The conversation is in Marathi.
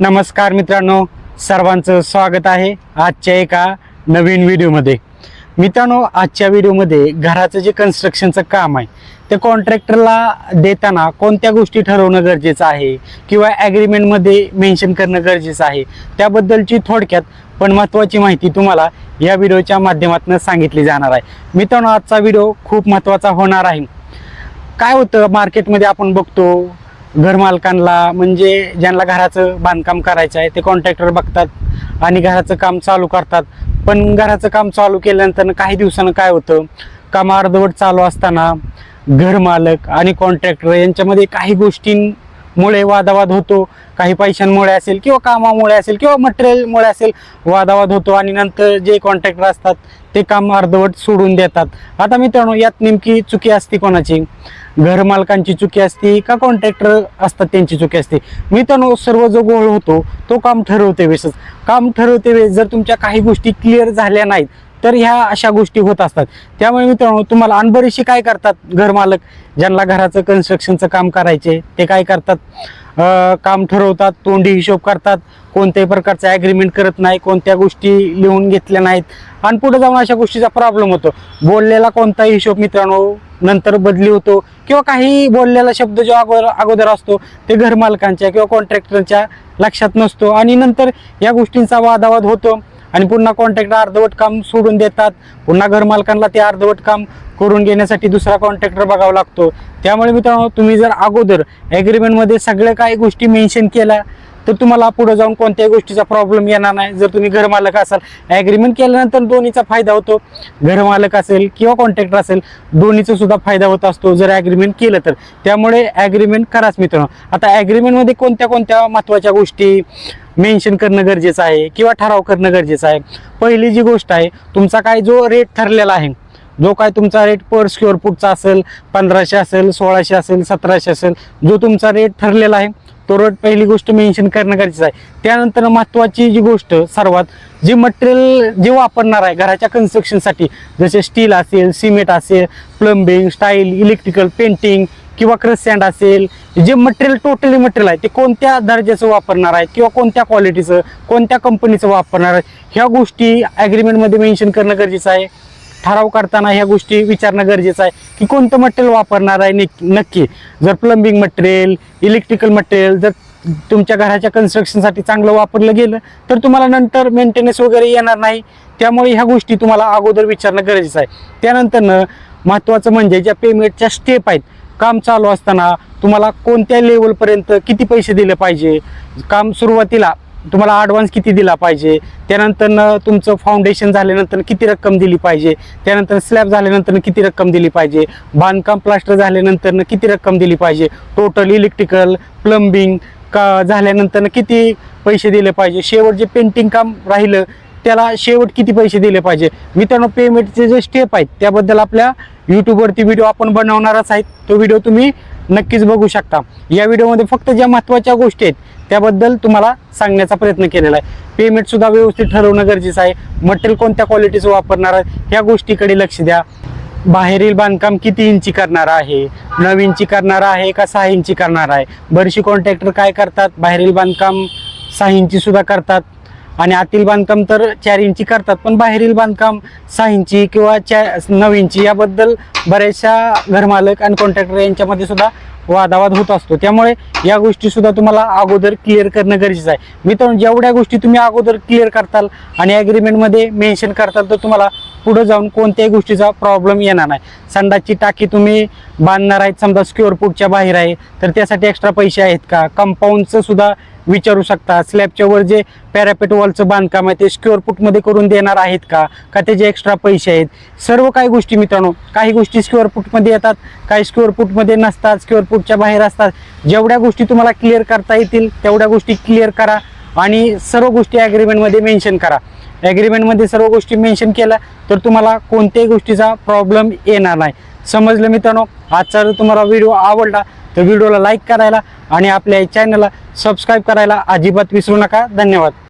नमस्कार मित्रांनो सर्वांचं स्वागत आहे आजच्या एका नवीन व्हिडिओमध्ये. मित्रांनो आजच्या व्हिडिओमध्ये घराचं जे कन्स्ट्रक्शनचं काम आहे ते कॉन्ट्रॅक्टरला देताना कोणत्या गोष्टी ठरवणं गरजेचं आहे किंवा ॲग्रीमेंटमध्ये मेन्शन करणं गरजेचं आहे त्याबद्दलची थोडक्यात पण महत्त्वाची माहिती तुम्हाला या व्हिडिओच्या माध्यमातून सांगितली जाणार आहे. मित्रांनो आजचा व्हिडिओ खूप महत्त्वाचा होणार आहे. काय होतं मार्केटमध्ये आपण बघतो घरमालकांना म्हणजे ज्यांना घराचं बांधकाम करायचं आहे ते कॉन्ट्रॅक्टर बघतात आणि घराचं काम चालू करतात. पण घराचं काम चालू केल्यानंतर काही दिवसानं काय होतं काम अर्धवट चालू असताना घरमालक आणि कॉन्ट्रॅक्टर यांच्यामध्ये काही मुळे वादावाद होतो काही पैशांमुळे असेल किंवा कामामुळे असेल किंवा मटेरियलमुळे असेल वादावाद होतो आणि नंतर जे कॉन्ट्रॅक्टर असतात ते काम अर्धवट सोडून देतात. आता मित्रांनो यात नेमकी चुकी असते कोणाची? घरमालकांची चुकी असते का कॉन्ट्रॅक्टर असतात त्यांची चुकी असते? मित्रांनो सर्व जो गोळ होतो तो काम ठरवते वेळेसच. काम ठरवते वेळेस जर तुमच्या काही गोष्टी क्लिअर झाल्या नाहीत तर ह्या अशा गोष्टी होत असतात. त्यामुळे मित्रांनो तुम्हाला अनबरीशी काय करतात घरमालक ज्यांना घराचं कन्स्ट्रक्शनचं काम करायचे ते काय करतात? काम ठरवतात तोंडी हिशोब करतात कोणत्याही प्रकारचं ॲग्रीमेंट करत नाही कोणत्या गोष्टी लिहून घेतल्या नाहीत. आणि पुढे जाऊन अशा गोष्टीचा प्रॉब्लेम होतो. बोललेला कोणताही हिशोब मित्रांनो नंतर बदली होतो किंवा काही बोललेला शब्द जो अगोदर अगोदर असतो ते घरमालकांच्या किंवा कॉन्ट्रॅक्टरच्या लक्षात नसतो. आणि नंतर या गोष्टींचा वादावाद होतो. आणि पुन्हा कॉन्ट्रॅक्टर अर्धवट काम सोडून देतात. पुन्हा घरमालकांना ते अर्धवट काम करून घेण्यासाठी दुसरा कॉन्ट्रॅक्टर बघावा लागतो. त्यामुळे मित्रांनो तुम्ही जर अगोदर ॲग्रीमेंटमध्ये सगळ्या काही गोष्टी मेन्शन केल्या तर तुम्हाला पुढे जाऊन कोणत्याही गोष्टीचा प्रॉब्लेम येणार नाही. जर तुम्ही घरमालक असाल ॲग्रीमेंट केल्यानंतर दोन्हीचा फायदा होतो. घरमालक असेल किंवा कॉन्ट्रॅक्टर असेल दोन्हीचा सुद्धा फायदा होत असतो जर ॲग्रीमेंट केलं तर. त्यामुळे ॲग्रीमेंट कराच मित्रांनो. आता ॲग्रीमेंटमध्ये कोणत्या कोणत्या महत्त्वाच्या गोष्टी मेन्शन करणं गरजेचं आहे किंवा ठराव करणं गरजेचं आहे? पहिली जी गोष्ट आहे तुमचा काय जो रेट ठरलेला आहे जो काय तुमचा रेट पर स्क्वेअर फूटचा असेल पंधराशे असेल सोळाशे असेल सतराशे असेल जो तुमचा रेट ठरलेला आहे तो रेट पहिली गोष्ट मेन्शन करणं गरजेचं आहे. त्यानंतर महत्त्वाची जी गोष्ट सर्वात जे मटेरियल जे वापरणार आहे घराच्या कन्स्ट्रक्शनसाठी जसे स्टील असेल सिमेंट असेल प्लंबिंग स्टाईल इलेक्ट्रिकल पेंटिंग किंवा क्रस सँड असेल जे मटेरियल टोटली मटेरियल आहे ते कोणत्या दर्जाचं वापरणार आहे किंवा कोणत्या क्वालिटीचं कोणत्या कंपनीचं वापरणार आहे ह्या गोष्टी ॲग्रीमेंटमध्ये मेन्शन करणं गरजेचं आहे. ठराव करताना ह्या गोष्टी विचारणं गरजेचं आहे की कोणतं मटेरियल वापरणार आहे नक्की. जर प्लंबिंग मटेरियल इलेक्ट्रिकल मटेरियल जर तुमच्या घराच्या कन्स्ट्रक्शनसाठी चांगलं वापरलं गेलं तर तुम्हाला नंतर मेंटेनन्स वगैरे येणार नाही. त्यामुळे ह्या गोष्टी तुम्हाला अगोदर विचारणं गरजेचं आहे. त्यानंतरनं महत्त्वाचं म्हणजे ज्या पेमेंटच्या स्टेप आहेत काम चालू असताना तुम्हाला कोणत्या लेवलपर्यंत किती पैसे दिले पाहिजे काम सुरुवातीला तुम्हाला ॲडव्हान्स किती दिला पाहिजे? त्यानंतर तुमचं फाउंडेशन झाल्यानंतर किती रक्कम दिली पाहिजे? त्यानंतर स्लॅब झाल्यानंतर किती रक्कम दिली पाहिजे? बांधकाम प्लास्टर झाल्यानंतर किती रक्कम दिली पाहिजे? टोटल इलेक्ट्रिकल प्लंबिंग का झाल्यानंतर किती पैसे दिले पाहिजे? शेवट जे पेंटिंग काम राहिलं त्याला शेवट किती पैसे दिले पाहिजे? मित्रांनो पेमेंटचे जे स्टेप आहेत त्याबद्दल आपल्या यूट्यूबवरती व्हिडिओ आपण बनवणारच आहेत. तो व्हिडिओ तुम्ही नक्कीच बघू शकता. या व्हिडिओमध्ये फक्त ज्या महत्त्वाच्या गोष्टी आहेत त्याबद्दल तुम्हाला सांगण्याचा प्रयत्न केलेला आहे. पेमेंटसुद्धा व्यवस्थित ठरवणं गरजेचं आहे. मटेरियल कोणत्या क्वालिटीचं वापरणार आहे ह्या गोष्टीकडे लक्ष द्या. बाहेरील बांधकाम किती इंची करणार आहे? नऊ इंची करणार आहे का सहा इंची करणार आहे? बरीचशी कॉन्ट्रॅक्टर काय करतात? बाहेरील बांधकाम सहा इंची सुद्धा करतात. आणि आतील बांधकाम तर चार इंची करतात पण बाहेरील बांधकाम सहा इंची किंवा चार नऊ इंची याबद्दल बऱ्याचशा घरमालक आणि कॉन्ट्रॅक्टर यांच्यामध्ये सुद्धा वादावाद होत असतो. त्यामुळे या गोष्टी सुद्धा तुम्हाला अगोदर क्लिअर करणं गरजेचं आहे. मित्रांनो जेवढ्या गोष्टी तुम्ही अगोदर क्लिअर करताल आणि ॲग्रीमेंटमध्ये मेन्शन करताल तर तुम्हाला पुढे जाऊन कोणत्याही गोष्टीचा प्रॉब्लेम येणार नाही. संडासची टाकी तुम्ही बांधणार आहेत समजा स्क्युअर फूटच्या बाहेर आहे तर त्यासाठी एक्स्ट्रा पैसे आहेत का? कंपाऊंडचं सुद्धा विचारू शकता. स्लॅबच्या वर जे पॅरापेट वॉलचं बांधकाम आहे ते स्क्युअर फूटमध्ये करून देणार आहेत का? का त्याचे एक्स्ट्रा पैसे आहेत? सर्व काही गोष्टी मित्रांनो काही गोष्टी स्क्युअर फूटमध्ये येतात काही स्क्युअर फूटमध्ये नसतात स्क्युअर फूटच्या बाहेर असतात. जेवढ्या गोष्टी तुम्हाला क्लिअर करता येतील तेवढ्या गोष्टी क्लिअर करा. आणि सर्व गोष्टी ॲग्रीमेंटमध्ये मेन्शन करा. ॲग्रीमेंटमध्ये सर्व गोष्टी मेन्शन केल्या तर तुम्हाला कोणत्याही गोष्टीचा प्रॉब्लेम येणार नाही. समजलं मित्रांनो? आजचा जर तुम्हाला व्हिडिओ आवडला तर व्हिडिओला लाईक करायला आणि आपल्या चॅनलला सबस्क्राईब करायला अजिबात विसरू नका. धन्यवाद.